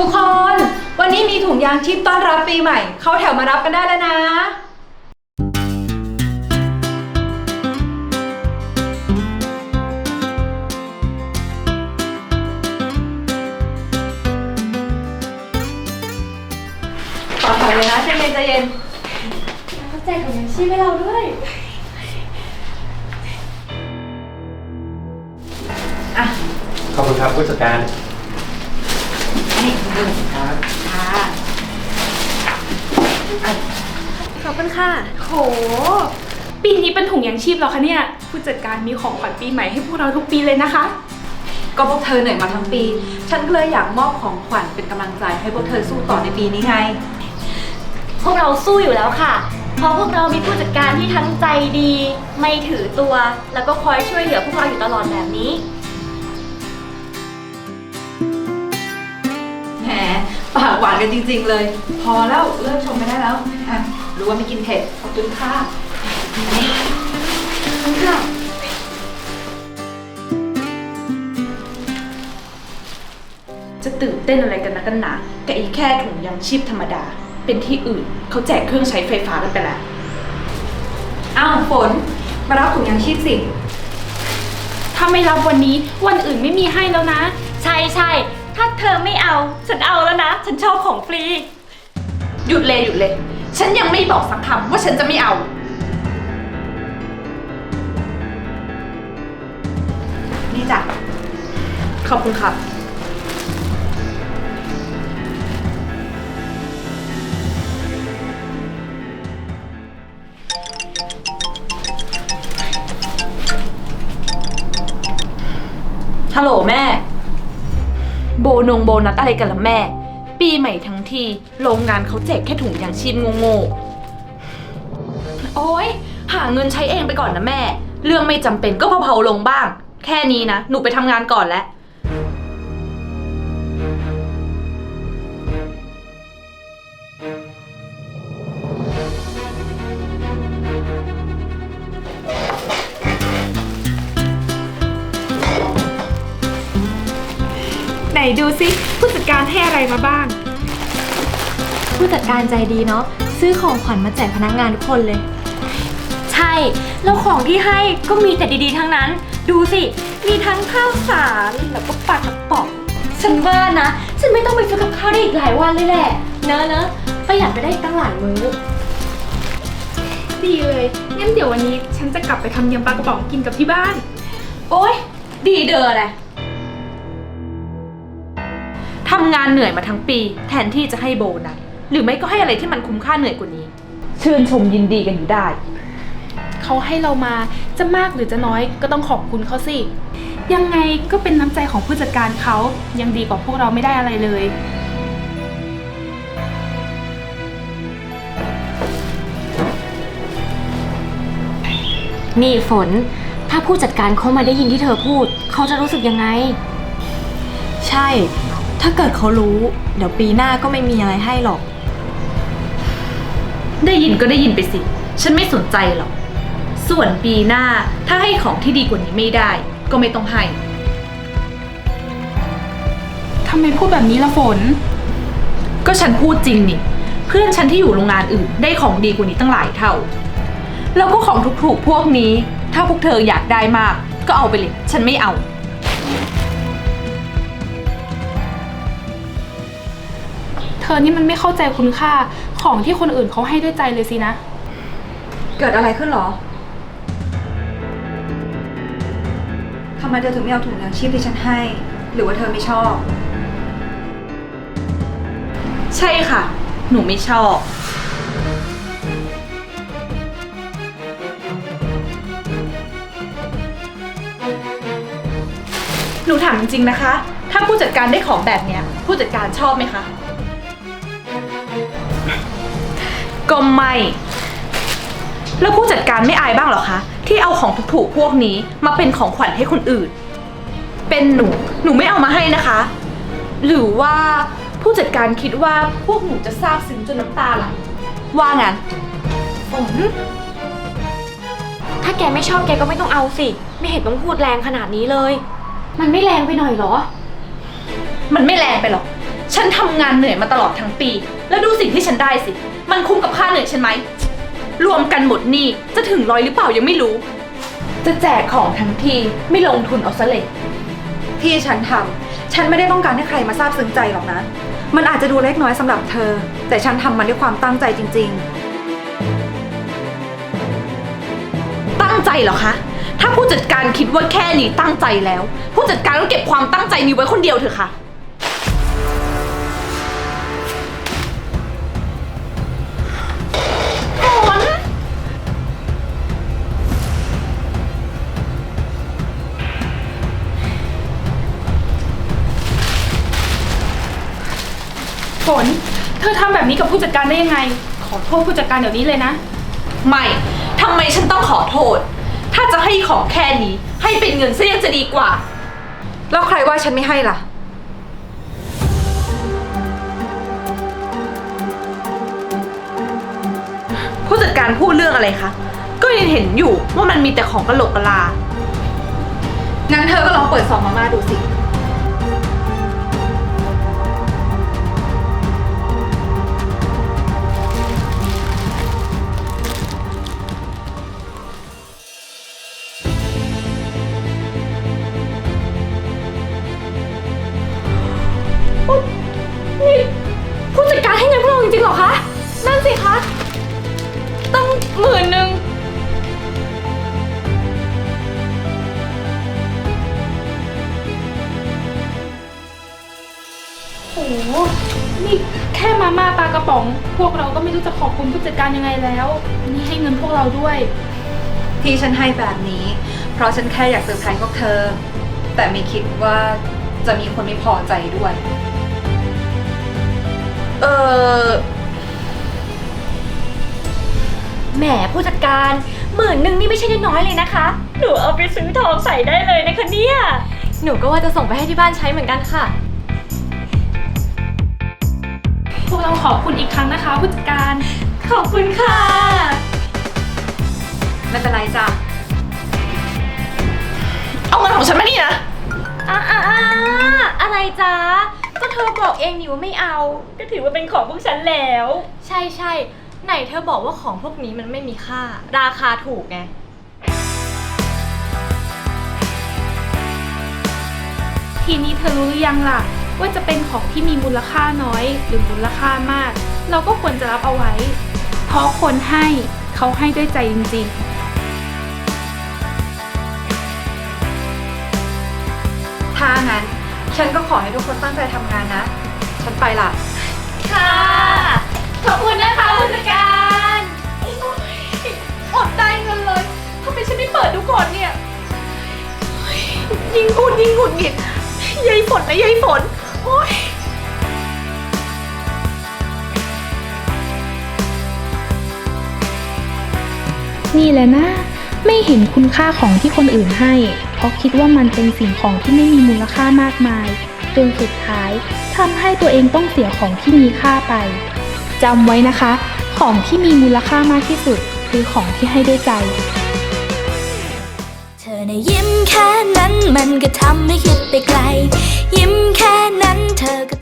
ทุกคน วันนี้มีถุงยางชีพต้อนรับปีใหม่ เข้าแถวมารับกันได้แล้วนะ ต่อแถวเลยนะใจเย็นใจเย็น เข้าใจของยังชีพให้เราด้วย อะ ขอบคุณครับผู้จัดการ นี่ดูค่ะขอบคุณค่ะ โห ปีนี้เป็นถุงยางชีพแล้วคะเนี่ย ผู้จัดการมีของขวัญปีใหม่ให้พวกเราทุกปีเลยนะคะ ก็พวกเธอเหนื่อยมาทั้งปี ฉันก็เลยอยากมอบของขวัญเป็นกำลังใจให้พวกเธอสู้ต่อในปีนี้ไง พวกเราสู้อยู่แล้วค่ะ เพราะพวกเรามีผู้จัดการที่ทั้งใจดี ไม่ถือตัว แล้วก็คอยช่วยเหลือพวกเราอยู่ตลอดแบบนี้ ปากหวานกันจริง ๆ เลย พอแล้วเลิกชมไม่ได้แล้วอะรู้ว่าไม่กินเผ็ดขอบคุณค่ะค่ะจะตื่นเต้นอะไรกันนะกันหนากับอีแค่ถุงยางชีพธรรมดา เป็นที่อื่นเขาแจกเครื่องใช้ไฟฟ้ากันไปแล้วอ้าวฝน มารับถุงยางชีพสิ ถ้าไม่รับวันนี้วันอื่นไม่มีให้แล้วนะ ใช่ใช่ ถ้าเธอไม่เอา ฉันเอาแล้วนะ ฉันชอบของฟรี หยุดเลยหยุดเลย ฉันยังไม่บอกสักคำว่าฉันจะไม่เอา นี่จ้ะ ขอบคุณครับ ฮัลโหลแม่ โบนงโบนัสอะไรกันล่ะแม่ ปีใหม่ทั้งทีโรงงานเขาแจกแค่ถุงยางชีพโง่ๆโอ๊ย หาเงินใช้เองไปก่อนนะแม่ เรื่องไม่จำเป็นก็เผาๆลงบ้าง แค่นี้นะ หนูไปทำงานก่อนแล้ว ดูซิผู้จัดการให้อะไรมาบ้าง ผู้จัดการใจดีเนาะซื้อของขวัญมาแจกพนักงานทุกคนเลย ใช่ แล้วของที่ให้ก็มีแต่ดีๆทั้งนั้น ดูสิ มีทั้งข้าวสารแล้วก็ปลากระป๋องฉันว่านะ ฉันไม่ต้องไปซื้อกับข้าวได้อีกหลายวันเลยแหละเนอะเนอะประหยัดไปได้อีกตั้งหลายมื้อ ดีเลย งั้นเดี๋ยววันนี้ฉันจะกลับไปทำยำปลากระป๋องกินกับที่บ้าน โอ๊ย ดีเดออะไร ทำงานเหนื่อยมาทั้งปี แทนที่จะให้โบนัสหรือไม่ก็ให้อะไรที่มันคุ้มค่าเหนื่อยกว่านี้ ชื่นชมยินดีกันอยู่ได้ เขาให้เรามาจะมากหรือจะน้อยก็ต้องขอบคุณเขาสิ ยังไงก็เป็นน้ำใจของผู้จัดการเขายังดีกว่าพวกเราไม่ได้อะไรเลย นี่ฝน ถ้าผู้จัดการเขามาได้ยินที่เธอพูด เขาจะรู้สึกยังไง ใช่ ถ้าเกิดเขารู้ เดี๋ยวปีหน้าก็ไม่มีอะไรให้หรอก ได้ยินก็ได้ยินไปสิ ฉันไม่สนใจหรอก ส่วนปีหน้าถ้าให้ของที่ดีกว่านี้ไม่ได้ ก็ไม่ต้องให้ ทำไมพูดแบบนี้ละฝน ก็ฉันพูดจริงนี่ เพื่อนฉันที่อยู่โรงงานอื่นได้ของดีกว่านี้ตั้งหลายเท่า แล้วก็ของถูกๆพวกนี้ ถ้าพวกเธออยากได้มาก ก็เอาไปเลย ฉันไม่เอา ธอนี่มันไม่เข้าใจคุณค่าของที่คนอื่นเขาให้ด้วยใจเลยสินะ เกิดอะไรขึ้นหรอ ทำไมเธอถึงไม่เอาถุงยางชีพที่ฉันให้ หรือว่าเธอไม่ชอบ ใช่ค่ะ หนูไม่ชอบ หนูถามจริงๆนะคะ ถ้าผู้จัดการได้ของแบบเนี้ย ผู้จัดการชอบไหมคะ ก็ไม่ แล้วผู้จัดการไม่อายบ้างเหรอคะ ที่เอาของถูกๆพวกนี้มาเป็นของขวัญให้คนอื่น เป็นหนู หนูไม่เอามาให้นะคะ หรือว่าผู้จัดการคิดว่าพวกหนูจะซาบซึ้งจนน้ำตาไหลว่างั้นฝนถ้าแกไม่ชอบแกก็ไม่ต้องเอาสิ ไม่เห็นต้องพูดแรงขนาดนี้เลย มันไม่แรงไปหน่อยเหรอ มันไม่แรงไปหรอก ฉันทำงานเหนื่อยมาตลอดทั้งปี แล้วดูสิ่งที่ฉันได้สิ มันคุ้มกับค่าเหนื่อยฉันไหม รวมกันหมดนี่จะถึงร้อยหรือเปล่ายังไม่รู้ จะแจกของทั้งทีไม่ลงทุนเอาซะเลย ที่ฉันทำฉันไม่ได้ต้องการให้ใครมาซาบซึ้งใจหรอกนะ มันอาจจะดูเล็กน้อยสำหรับเธอ แต่ฉันทำมันด้วยความตั้งใจจริง ตั้งใจเหรอคะ ถ้าผู้จัดการคิดว่าแค่นี้ตั้งใจแล้ว ผู้จัดการต้องเก็บความตั้งใจนี้ไว้คนเดียวเถอะค่ะ ฝน เธอทำแบบนี้กับผู้จัดการได้ยังไง ขอโทษผู้จัดการเดี๋ยวนี้เลยนะ ไม่ทำไมฉันต้องขอโทษ ถ้าจะให้ของแค่นี้ ให้เป็นเงินซะยังจะดีกว่าๆแล้วใครว่าฉันไม่ให้ล่ะ ผู้จัดการพูดเรื่องอะไรคะ ก็ยังเห็นอยู่ว่ามันมีแต่ของกระโหลกกะลา งั้นเธอก็ลองเปิดซองมาม่าดูสิ ค่มาม่าปลากระป๋อง พวกเราก็ไม่รู้จะขอบคุณผู้จัดการยังไงแล้ว นี่ให้เงินพวกเราด้วย ที่ฉันให้แบบนี้ เพราะฉันแค่อยากเซอร์ไพรส์พวกเธอ แต่ไม่คิดว่าจะมีคนไม่พอใจด้วย เออแหมผู้จัดการหมื่นหนึ่งนี่ไม่ใช่น้อยๆเลยนะคะ หนูเอาไปซื้อทองใส่ได้เลยนะคะเนี่ย หนูก็ว่าจะส่งไปให้ที่บ้านใช้เหมือนกันค่ะ กเราขอบคุณอีกครั้งนะคะผู้จัดการ ขอบคุณค่ะ ไม่เป็นไรจ้ะ เอาเงินของฉันมานี่นะ อ่าอ่าอะไรจ๊ะ ก็เธอบอกเองนี่ว่าไม่เอา ก็ถือว่าเป็นของพวกฉันแล้ว ใช่ใช่ไหนเธอบอกว่าของพวกนี้มันไม่มีค่า ราคาถูกไง ทีนี้เธอรู้หรือยังล่ะ ว่าจะเป็นของที่มีมูลค่าน้อยหรือมูลค่ามาก เราก็ควรจะรับเอาไว้ เพราะคนให้เขาให้ด้วยใจจริงๆถ้างั้น ฉันก็ขอให้ทุกคนตั้งใจทำงานนะ ฉันไปละ ค่ะ ขอบคุณนะคะผู้จัดการอดได้เงินเลยทำไมฉันไม่เปิดดูก่อนเนี่ยเฮ้ยยิ่งพูดยิ่งหงุดหงิดยายฝนนะยายฝน โอ๊ยนี่แหละนะ ไม่เห็นคุณค่าของที่คนอื่นให้ เพราะคิดว่ามันเป็นสิ่งของที่ไม่มีมูลค่ามากมาย จนสุดท้ายทำให้ตัวเองต้องเสียของที่มีค่าไปจำไว้นะคะ ของที่มีมูลค่ามากที่สุด คือของที่ให้ด้วยใจ ได้ยิ้มแค่นั้นมันก็ทำให้คิดไปไกล ยิ้มแค่นั้นเธอก็